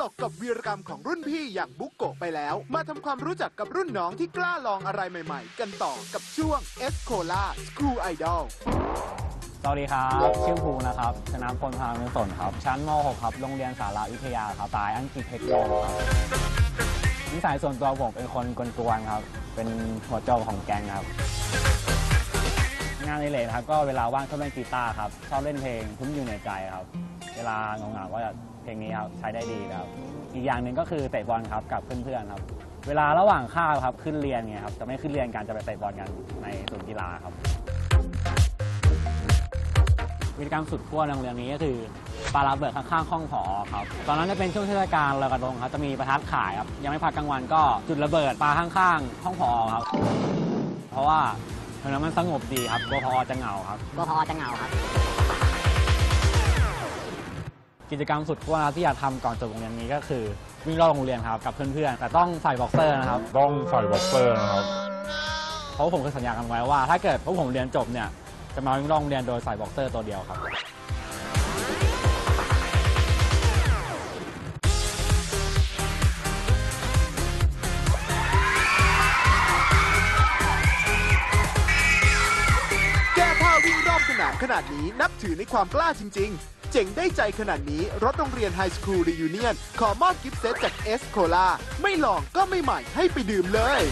ลกกับวีรกรรมของรุ่นพี่อย่างบุกโกะไปแล้ว มาทำความรู้จักกับรุ่นน้องที่กล้าลองอะไรใหม่ๆ กันต่อกับช่วง e s c o l a School Idol สวัสดีครับ ชื่อภูนะครับชนะพลพานุสนครับ ชั้นม .6 ครับ โรงเรียนสาราวิทยาครับสายอังกฤษเทคโนครับนิสัยส่วนตัวผมเป็นคนกวนๆครับ เป็นหัวโจกของแกงครับ งานในเลนครับ ก็เวลาว่างชอบเล่นกีตาร์ครับ ชอบเล่นเพลงคุ้มอยู่ในใจครับ เวลาเหงาๆก็จะเพลงนี้ครับใช้ได้ดีครับ อีกอย่างหนึ่งก็คือเตะบอลครับกับเพื่อนๆครับ เวลาระหว่างข้าวครับขึ้นเรียนเนี่ยครับจะไม่ขึ้นเรียนกันจะไปเตะบอลกันในศูนย์กีฬาครับกิจกรรสุดขั้วในโรงเรียนนี้ก็คือปลาระเบิดข้างๆห้องผอครับ ตอนนั้นจะเป็นช่วงเทศกาลลอยกระทงครับจะมีประทัดขายครับยังไม่พักกลางวันก็จุดระเบิดปลาข้างๆ ห้องผอครับ เพราะว่าตรงนั้นมันสงบดีครับกลัวพอจะเหงาครับกลัวพอจะเหงาครับ กิจกรรมสุดขั้วนะครับที่อยากทำก่อนจบโรงเรียนนี้ก็คือวิ่งรอบโรงเรียนครับกับเพื่อนๆแต่ต้องใส่บ็อกเซอร์นะครับต้องใส่บ็อกเซอร์นะครับ เพราะผมเคยสัญญากันไว้ว่า ถ้าเกิดพวกผมเรียนจบเนี่ยจะมาวิ่งรอบโรงเรียนโดยใส่บ็อกเซอร์ตัวเดียวครับ แก้ผ้าวิ่งรอบสนามขนาดนี้นับถือในความกล้าจริง ๆ เจ๋งได้ใจขนาดนี้ รถโรงเรียนไฮสคูลรียูเนียนขอมอบกิฟต์เซตจากเอสโคลาไม่ลองก็ไม่ใหม่ให้ไปดื่มเลย